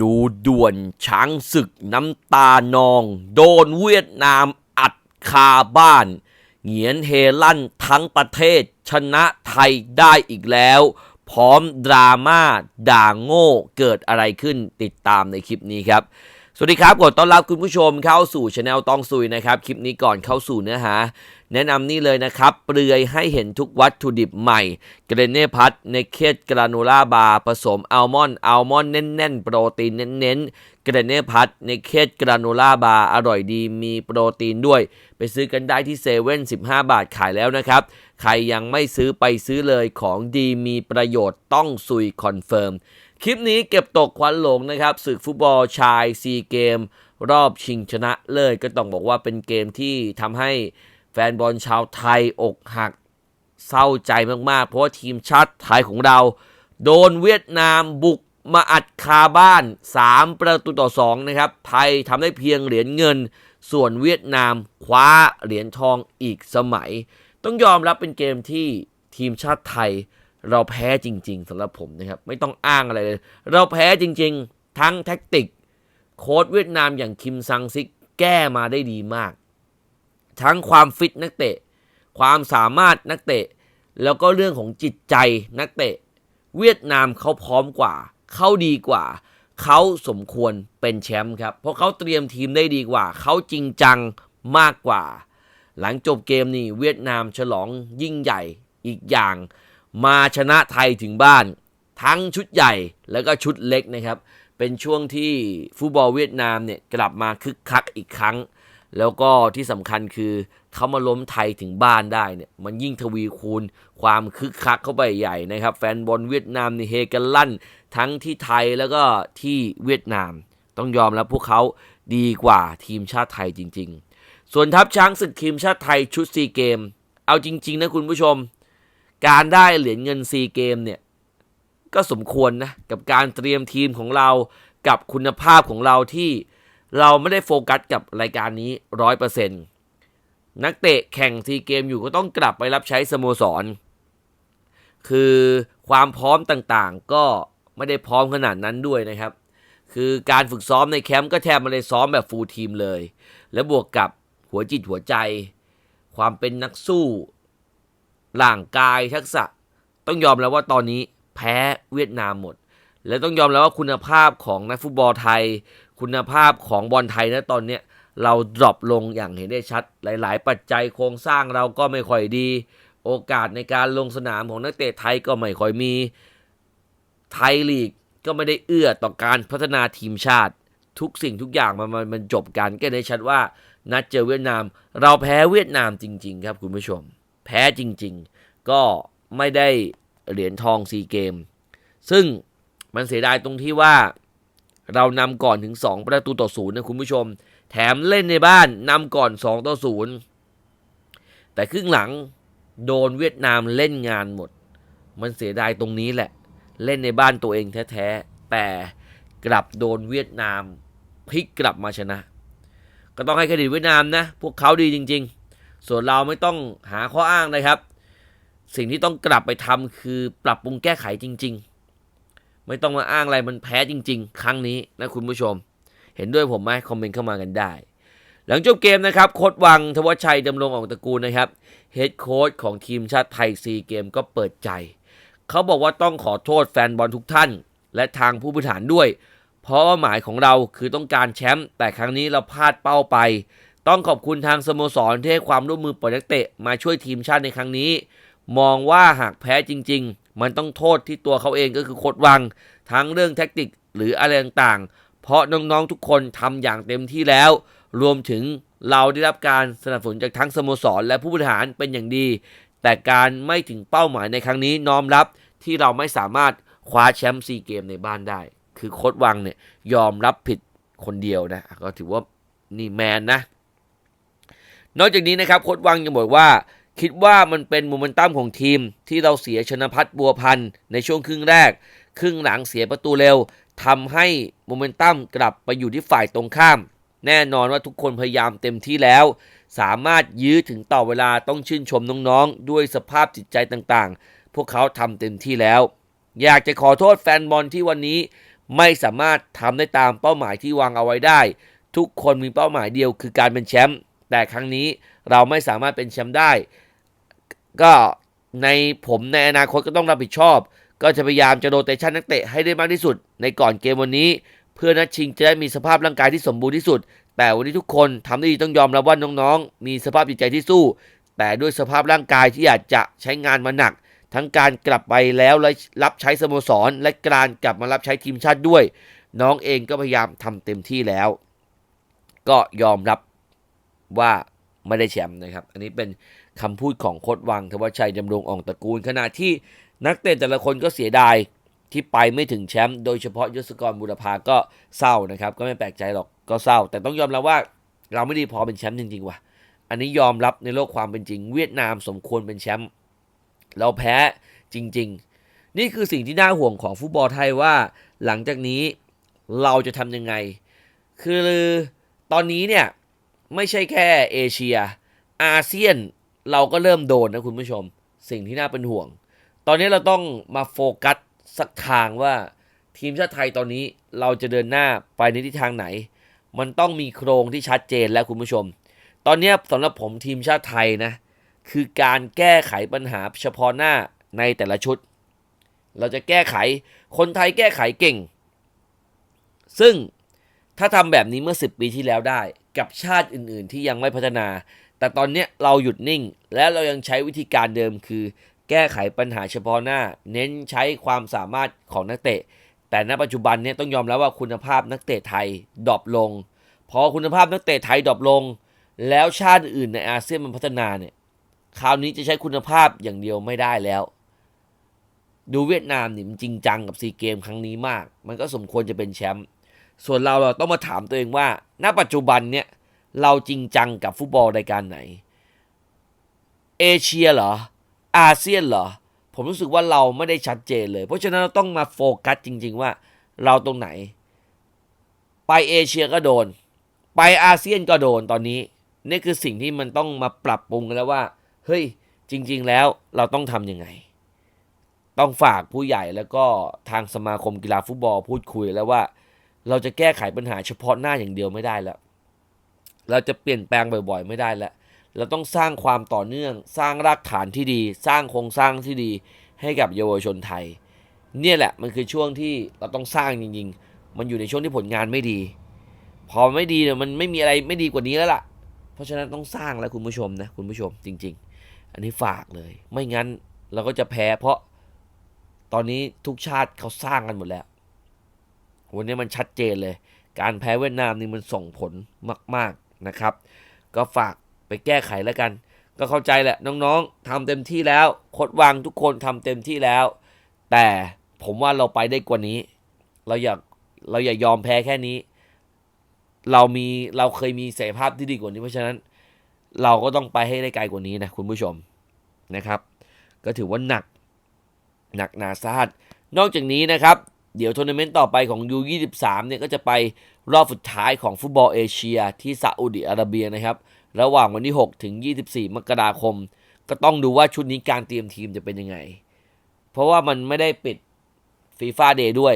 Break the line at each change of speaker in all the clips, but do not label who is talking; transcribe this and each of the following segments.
ดูด่วนช้างศึกน้ำตานอง โดนเวียดนามอัดคาบ้าน เหงียนเฮลั่นทั้งประเทศชนะไทยได้อีกแล้ว พร้อมดราม่าด่าโง่เกิดอะไรขึ้นติดตามในคลิปนี้ครับ สวัสดีครับกดต้อนรับคุณผู้ชมเข้าสู่ช anel ต้องซุยนะครับ คลิปนี้ก่อนเข้าสู่เนื้อหา แนะนำนี่เลยนะครับ เปลือยให้เห็นทุกวัตถุดิบใหม่ เกรเนพัทในเคดกราโนล่าบาร์ผสมอัลมอนด์อัลมอนด์แน่น ๆ โปรตีนเน้นๆเกรเนพัทในเคดกราโนล่าบาร์อร่อยดีมีโปรตีนด้วย ไปซื้อกันได้ที่เซเว่น15บาทขายแล้วนะครับ ใครยังไม่ซื้อไปซื้อเลยของดีมีประโยชน์ต้องซุยคอนเฟิร์ม คลิปนี้เก็บตกควันหลงนะครับศึกฟุตบอลชายซีเกม รอบชิงชนะเลิศก็ต้องบอกว่าเป็นเกมที่ทำให้แฟนบอลชาวไทยอกหักเศร้าใจมากๆ เพราะทีมชาติไทยของเรา โดนเวียดนามบุกมาอัดคาบ้าน 3 ประตูต่อ 2 นะครับ ไทยทำได้เพียงเหรียญเงิน ส่วนเวียดนามคว้าเหรียญทองอีกสมัย ต้องยอมรับเป็นเกมที่ทีมชาติไทย เราแพ้จริง ๆสำหรับผมนะครับ ไม่ต้องอ้างอะไรเลย เราแพ้จริง ๆ ทั้งแท็กติก โค้ชเวียดนามอย่างคิมซังซิกแก้มาได้ดีมาก ทั้งความฟิตนักเตะ ความสามารถนักเตะ แล้วก็เรื่องของจิตใจนักเตะ เวียดนามเขาพร้อมกว่า เขาดีกว่า เขาสมควรเป็นแชมป์ครับ เพราะเขาเตรียมทีมได้ดีกว่า เขาจริงจังมากกว่า หลังจบเกมนี่เวียดนามฉลองยิ่งใหญ่อีกอย่าง มาชนะไทยถึงบ้าน ทั้งชุดใหญ่แล้วก็ชุดเล็กนะครับ เป็นช่วงที่ฟุตบอลเวียดนามเนี่ยกลับมาคึกคักอีกครั้ง แล้วก็ที่สำคัญคือเขามาล้มไทยถึงบ้านได้เนี่ยมันยิ่งทวีคูณความคึกคักเข้าไปใหญ่นะครับ แฟนบอลเวียดนามนี่เฮกันลั่น ทั้งที่ไทยแล้วก็ที่เวียดนาม ต้องยอมแล้วพวกเขาดีกว่าทีมชาติไทยจริง ๆ ส่วนทัพช้างศึกทีมชาติไทยชุดซีเกม เอาจริง ๆ นะคุณผู้ชม การได้เหรียญเงินซีเกมเนี่ยก็สมควรนะกับการเตรียมทีมของเรากับคุณภาพของเราที่เราไม่ได้โฟกัสกับรายการนี้ร้อยเปอร์เซ็นต์นักเตะแข่งซีเกมอยู่ก็ต้องกลับไปรับใช้สโมสร คือความพร้อมต่างๆ ก็ไม่ได้พร้อมขนาดนั้นด้วยนะครับ คือการฝึกซ้อมในแคมป์ก็แทบไม่ได้ซ้อมแบบฟูลทีมเลย แล้วบวกกับหัวจิตหัวใจ ความเป็นนักสู้ ร่างกายทักษะ ต้องยอมแล้วว่าตอนนี้แพ้เวียดนามหมด และต้องยอมแล้วว่าคุณภาพของนักฟุตบอลไทย คุณภาพของบอลไทยนะตอนเนี้ยเราดรอปลงอย่างเห็นได้ชัด หลาย ๆ ปัจจัยโครงสร้างเราก็ไม่ค่อยดี โอกาสในการลงสนามของนักเตะไทยก็ไม่ค่อยมี ไทยลีกก็ไม่ได้เอื้อต่อการพัฒนาทีมชาติ ทุกสิ่งทุกอย่างมันมันจบกันก็ได้ชัดว่า นัดเจอเวียดนาม เราแพ้เวียดนามจริง ๆ ครับคุณผู้ชม แพ้จริง ๆ ก็ไม่ได้เหรียญทองซีเกม ซึ่งมันเสียดายตรงที่ว่าเรานำก่อนถึง 2 ประตูต่อศูนย์นะคุณผู้ชม แถมเล่นในบ้านนำก่อน 2 ต่อศูนย์แต่ครึ่งหลังโดนเวียดนามเล่นงานหมด มันเสียดายตรงนี้แหละ เล่นในบ้านตัวเองแท้ๆ แต่กลับโดนเวียดนามพลิกกลับมาชนะ ก็ต้องให้เครดิตเวียดนามนะ พวกเขาดีจริง ๆ ส่วนเราไม่ต้องหาข้ออ้างนะครับ สิ่งที่ต้องกลับไปทำคือปรับปรุงแก้ไขจริง ๆ ไม่ต้องมาอ้างอะไรมันแพ้จริง ๆ ครั้งนี้นะคุณผู้ชม เห็นด้วยผมไหมคอมเมนต์เข้ามากันได้ หลังจบเกมนะครับโค้ดวังทวชชัยดำรงออกตระกูลนะครับเฮดโค้ชของทีมชาติไทยซีเกมก็เปิดใจ เขาบอกว่าต้องขอโทษแฟนบอลทุกท่าน และทางผู้บริหารด้วย เพราะว่าหมายของเราคือต้องการแชมป์แต่ครั้งนี้เราพลาดเป้าไป ต้องขอบคุณทางสโมสรที่ให้ความร่วมมือปล่อยนักเตะมาช่วยทีมชาติในครั้งนี้ มองว่าหากแพ้จริง ๆ มันต้องโทษที่ตัวเขาเองก็คือโคดวัง ทั้งเรื่องแท็กติกหรืออะไรต่างๆ เพราะน้องๆทุกคนทำอย่างเต็มที่แล้ว รวมถึงเราได้รับการสนับสนุนจากทั้งสโมสร และผู้บริหารเป็นอย่างดี แต่การไม่ถึงเป้าหมายในครั้งนี้น้อมรับที่เราไม่สามารถคว้าแชมป์ซีเกมในบ้านได้ คือโคดวังเนี่ยยอมรับผิดคนเดียวนะก็ถือว่านี่แมนนะ นอกจากนี้นะครับโค้ดวังยังบอกว่า คิดว่ามันเป็นโมเมนตัมของทีม ที่เราเสียชนพัฒน์บัวพันธ์ในช่วงครึ่งแรก ครึ่งหลังเสียประตูเร็วทำให้โมเมนตัมกลับไปอยู่ที่ฝ่ายตรงข้าม แน่นอนว่าทุกคนพยายามเต็มที่แล้ว สามารถยื้อถึงต่อเวลาต้องชื่นชมน้องๆ ด้วยสภาพจิตใจต่างๆ พวกเขาทำเต็มที่แล้ว อยากจะขอโทษแฟนบอลที่วันนี้ไม่สามารถทำได้ตามเป้าหมายที่วางเอาไว้ได้ ทุกคนมีเป้าหมายเดียวคือการเป็นแชมป์ แต่ครั้งนี้เราไม่สามารถเป็นแชมป์ได้ ก็ในผมในอนาคตก็ต้องรับผิดชอบ ก็จะพยายามจะโรเตชันนักเตะให้ได้มากที่สุด ในก่อนเกมวันนี้ เพื่อนัดชิงจะได้มีสภาพร่างกายที่สมบูรณ์ที่สุด แต่วันนี้ทุกคนทำได้ดีต้องยอมรับว่าน้องๆ มีสภาพจิตใจที่สู้ แต่ด้วยสภาพร่างกายที่อาจจะใช้งานมาหนัก ทั้งการกลับไปแล้วและรับใช้สโมสร และการกลับมารับใช้ทีมชาติด้วย น้องเองก็พยายามทำเต็มที่แล้ว ก็ยอมรับ ว่าไม่ได้แชมป์นะครับ อันนี้เป็นคำพูดของโค้ดวังทวชชัยดำรงอ่องตระกูล ขณะที่นักเตะแต่ละคนก็เสียดายที่ไปไม่ถึงแชมป์โดยเฉพาะยศกรบุรพาก็เศร้านะครับ ก็ไม่แปลกใจหรอกก็เศร้า แต่ต้องยอมรับว่าเราไม่ดีพอเป็นแชมป์จริงๆว่ะอันนี้ยอมรับในโลกความเป็นจริง เวียดนามสมควรเป็นแชมป์เราแพ้จริง ๆ นี่คือสิ่งที่น่าห่วงของฟุตบอลไทยว่า หลังจากนี้เราจะทำยังไง คือตอนนี้เนี่ย ไม่ใช่แค่เอเชีย อาเซียนเราก็เริ่มโดนนะคุณผู้ชม สิ่งที่น่าเป็นห่วง ตอนนี้เราต้องมาโฟกัสสักทางว่าทีมชาติไทยตอนนี้เราจะเดินหน้าไปในทิศทางไหน มันต้องมีโครงที่ชัดเจนแล้วคุณผู้ชม ตอนนี้สำหรับผมทีมชาติไทยนะ คือการแก้ไขปัญหาเฉพาะหน้าในแต่ละชุด เราจะแก้ไขคนไทยแก้ไขเก่ง ซึ่งถ้าทำแบบนี้เมื่อ 10 ปีที่แล้วได้ กับชาติอื่นๆ ที่ยังไม่พัฒนา แต่ตอนนี้เราหยุดนิ่ง และเรายังใช้วิธีการเดิมคือ แก้ไขปัญหาเฉพาะหน้า เน้นใช้ความสามารถของนักเตะ แต่ณปัจจุบันเนี่ยต้องยอมแล้วว่าคุณภาพนักเตะไทยดรอปลง พอคุณภาพนักเตะไทยดรอปลง แล้วชาติอื่นในอาเซียนมันพัฒนาเนี่ยคราวนี้จะใช้คุณภาพอย่างเดียวไม่ได้แล้ว ดูเวียดนามนี่มันจริงจังกับซีเกมครั้งนี้มาก มันก็สมควรจะเป็นแชมป์ ส่วนเราเราต้องมาถามตัวเองว่า ณ ปัจจุบันเนี่ยเราจริงจังกับฟุตบอลรายการไหน เอเชียเหรอ อาเซียนเหรอ ผมรู้สึกว่าเราไม่ได้ชัดเจนเลย เพราะฉะนั้นเราต้องมาโฟกัสจริง ๆ ว่าเราตรงไหน ไปเอเชียก็โดน ไปอาเซียนก็โดนตอนนี้ นี่คือสิ่งที่มันต้องมาปรับปรุงกันแล้วว่า เฮ้ย จริง ๆ แล้วเราต้องทำยังไง ต้องฝากผู้ใหญ่แล้วก็ทางสมาคมกีฬาฟุตบอลพูดคุยแล้วว่า เราจะแก้ไขปัญหาเฉพาะหน้าอย่างเดียวไม่ได้แล้ว เราจะเปลี่ยนแปลงบ่อย ๆ ไม่ได้แล้ว เราต้องสร้างความต่อเนื่อง สร้างรากฐานที่ดี สร้างโครงสร้างที่ดีให้กับเยาวชนไทย เนี่ยแหละมันคือช่วงที่เราต้องสร้างจริงๆ มันอยู่ในช่วงที่ผลงานไม่ดี พอไม่ดีเนี่ยมันไม่มีอะไรไม่ดีกว่านี้แล้วล่ะ เพราะฉะนั้นต้องสร้างแล้วคุณผู้ชมนะคุณผู้ชมจริง ๆ อันนี้ฝากเลย ไม่งั้นเราก็จะแพ้เพราะตอนนี้ทุกชาติเขาสร้างกันหมดแล้ว วันนี้มันชัดเจนเลย การแพ้เวียดนามนี่มันส่งผลมาก ๆนะครับ ก็ฝากไปแก้ไขแล้วกัน ก็เข้าใจแหละน้องๆทำเต็มที่แล้วโคดวางทุกคนทำเต็มที่แล้ว แต่ผมว่าเราไปได้กว่านี้ เราอยากเราอย่ายอมแพ้แค่นี้ เรามีเราเคยมีศักยภาพที่ดีกว่านี้ เพราะฉะนั้นเราก็ต้องไปให้ได้ไกลกว่านี้นะคุณผู้ชมนะครับ ก็ถือว่าหนักหนักหนาสาหัสนอกจากนี้นะครับ เดี๋ยวทัวร์นาเมนต์ต่อไปของ U23 เนี่ยก็จะไปรอบสุดท้ายของฟุตบอลเอเชียที่ซาอุดิอาระเบียนะครับ ระหว่างวันที่ 6 ถึง 24 มกราคม ก็ต้องดูว่าชุดนี้การเตรียมทีมจะเป็นยังไง เพราะว่ามันไม่ได้ปิดฟีฟ่าเดย์ด้วย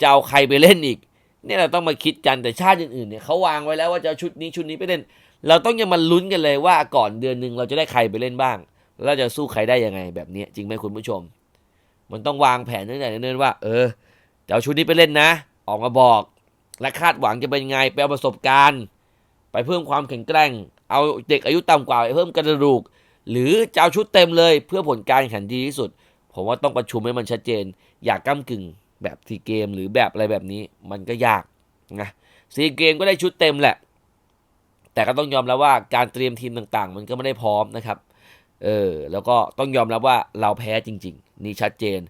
จะเอาใครไปเล่นอีก เนี่ยเราต้องมาคิดกันแต่ชาติอื่นๆเนี่ยเขาวางไว้แล้วว่าจะเอาชุดนี้ชุดนี้ไปเล่น เราต้องยังมาลุ้นกันเลยว่าก่อนเดือนหนึ่งเราจะได้ใครไปเล่นบ้าง แล้วเราจะสู้ใครได้ยังไงแบบนี้จริงไหมคุณผู้ชม มันต้องวางแผนตั้งแต่เนิ่นๆว่า เออ จะเอาชุดนี้ไปเล่นนะ ออกมาบอก และคาดหวังจะเป็นไงไปเอาประสบการณ์ ไปเพิ่มความแข็งแกร่ง เอาเด็กอายุต่ำกว่าไปเพิ่มกระดูก หรือจะเอาชุดเต็มเลยเพื่อผลการแข่งขันดีที่สุด ผมว่าต้องประชุมให้มันชัดเจน อยากก้ากึ่งแบบทีเกมหรือแบบอะไรแบบนี้มันก็ยากนะซีเกมก็ได้ชุดเต็มแหละ แต่ก็ต้องยอมรับว่าการเตรียมทีมต่างๆ มันก็ไม่ได้พร้อมนะครับเออแล้วก็ต้องยอมรับว่าเราแพ้จริง ๆ นี่ชัดเจน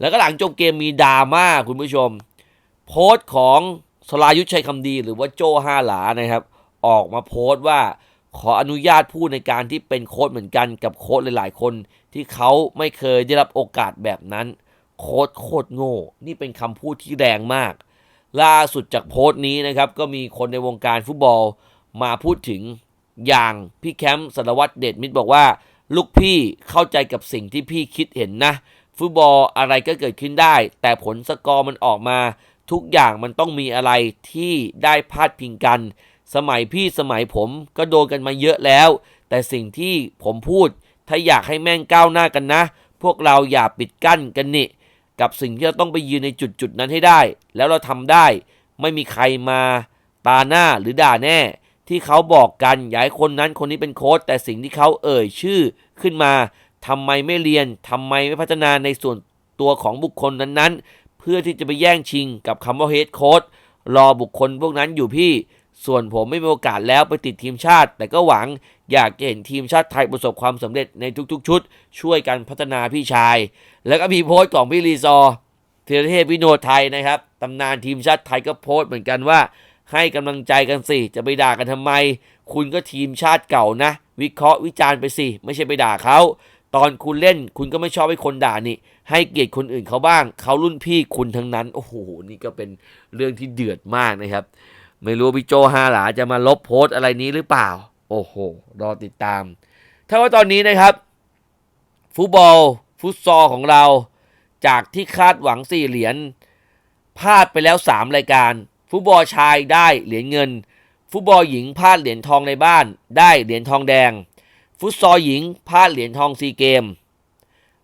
แล้วก็หลังจบเกมมีดราม่าคุณผู้ชม โพสต์ของสลายุทธชัยคำดี หรือว่าโจห้าหลานะครับ ออกมาโพสต์ว่าขออนุญาตพูดในการที่เป็นโค้ชเหมือนกันกับโค้ชหลาย ๆ คน ที่เขาไม่เคยได้รับโอกาสแบบนั้น โค้ชโคตรโง่ นี่เป็นคำพูดที่แรงมาก ล่าสุดจากโพสต์นี้นะครับ ก็มีคนในวงการฟุตบอลมาพูดถึงอย่างพี่แคมป์สารวัตรเดชมิตรบอกว่า ลูกพี่เข้าใจกับสิ่งที่พี่คิดเห็นนะ ฟุตบอลอะไรก็เกิดขึ้นได้ แต่ผลสกอร์มันออกมา ทุกอย่างมันต้องมีอะไรที่ได้พาดพิงกัน สมัยพี่สมัยผมก็โดนกันมาเยอะแล้ว แต่สิ่งที่ผมพูด ถ้าอยากให้แม่งก้าวหน้ากันนะ พวกเราอย่าปิดกั้นกันนี่ กับสิ่งที่เราต้องไปยืนในจุดจุดนั้นให้ได้ แล้วเราทำได้ ไม่มีใครมาตาหน้าหรือด่าแน่ ที่เขาบอกกันอย่าให้คนนั้นคนนี้เป็นโค้ชแต่สิ่งที่เขาเอ่ยชื่อขึ้นมา ทำไมไม่เรียนทำไมไม่พัฒนาในส่วนตัวของบุคคลนั้นๆ เพื่อที่จะไปแย่งชิงกับคำว่าเฮดโค้ชรอบุคคลพวกนั้นอยู่พี่ ส่วนผมไม่มีโอกาสแล้วไปติดทีมชาติ แต่ก็หวังอยากจะเห็นทีมชาติไทยประสบความสำเร็จในทุกๆ ชุด ช่วยกันพัฒนาพี่ชาย แล้วก็มีโพสต์ของพี่รีซอร์ธีรเทพวิโนไทยนะครับตำนานทีมชาติไทยก็โพสต์เหมือนกันว่า ให้กำลังใจกันสิ จะไปด่ากันทำไม คุณก็ทีมชาติเก่านะ วิเคราะห์วิจารณ์ไปสิ ไม่ใช่ไปด่าเขา ตอนคุณเล่นคุณก็ไม่ชอบให้คนด่านี่ ให้เกียรติคนอื่นเขาบ้าง เขารุ่นพี่คุณทั้งนั้น โอ้โห นี่ก็เป็นเรื่องที่เดือดมากนะครับ ไม่รู้พี่โจฮาหลาจะมาลบโพสต์อะไรนี้หรือเปล่า โอ้โห รอติดตาม ถ้าว่าตอนนี้นะครับ ฟุตบอล ฟุตซอลของเรา จากที่คาดหวังสี่เหรียญพลาดไปแล้ว 3 รายการ ฟุตบอลชายได้เหรียญเงิน ฟุตบอลหญิงพลาดเหรียญทองในบ้าน ได้เหรียญทองแดง ฟุตซอลหญิงพลาดเหรียญทองซีเกม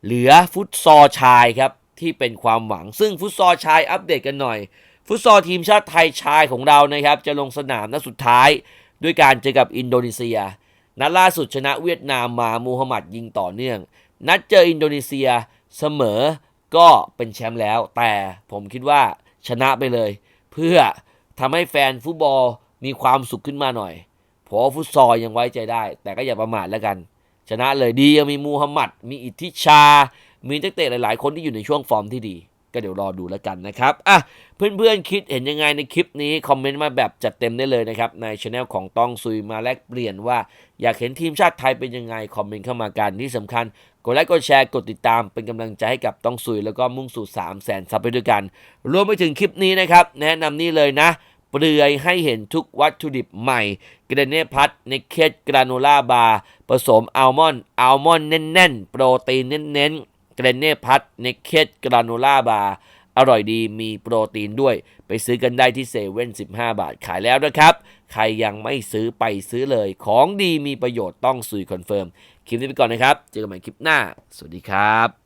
เหลือฟุตซอลชายครับที่เป็นความหวัง ซึ่งฟุตซอลชายอัปเดตกันหน่อย ฟุตซอลทีมชาติไทยชายของเรานะครับ จะลงสนามนัดสุดท้ายด้วยการเจอกับอินโดนีเซีย นัดล่าสุดชนะเวียดนามมามูฮัมหมัดยิงต่อเนื่อง นัดเจออินโดนีเซียเสมอก็เป็นแชมป์แล้ว แต่ผมคิดว่าชนะไปเลย เพื่อทำให้แฟนฟุตบอลมีความสุขขึ้นมาหน่อย เพราะว่าฟุตซอลยังไว้ใจได้ แต่ก็อย่าประมาทแล้วกัน ชนะเลยดียังมีมูฮัมหมัด มีอิทธิชา มีนักเตะหลาย ๆ คนที่อยู่ในช่วงฟอร์มที่ดี ก็เดี๋ยวรอดูแล้วกันนะครับอะเพื่อนๆคิดเห็นยังไงในคลิปนี้ คอมเมนต์มาแบบจัดเต็มได้เลยนะครับ ในช anel ของต้องซุยมาแลกเปลี่ยนว่า อยากเห็นทีมชาติไทยเป็นยังไงคอมเมนต์เข้ามากันที่สำคัญกดไลค์กดแชร์กดติดตามเป็นกำลังใจให้กับต้องซุยแล้วก็มุ่งสู่3 0 0แสนซับไปด้วยกัน รวมไปถึงคลิปนี้นะครับ แนะนำนี่เลยนะ เปลือยให้เห็นทุกวัตถุดิบใหม่ เกรเน่พัทในเคสกราโนล่าบาร์ผสมอัลมอนด์อัลมอนด์แน่นๆ โปรตีนเน้นๆ เกรเน่พัทในเคสกราโนล่าบาร์อร่อยดีมีโปรตีนด้วย ไปซื้อกันได้ที่เซเว่น15บาทขายแล้วนะครับ ใครยังไม่ซื้อไปซื้อเลย ของดีมีประโยชน์ต้องซุยคอนเฟิร์ม คลิปนี้ไปก่อนนะครับ เจอกันใหม่คลิปหน้า สวัสดีครับ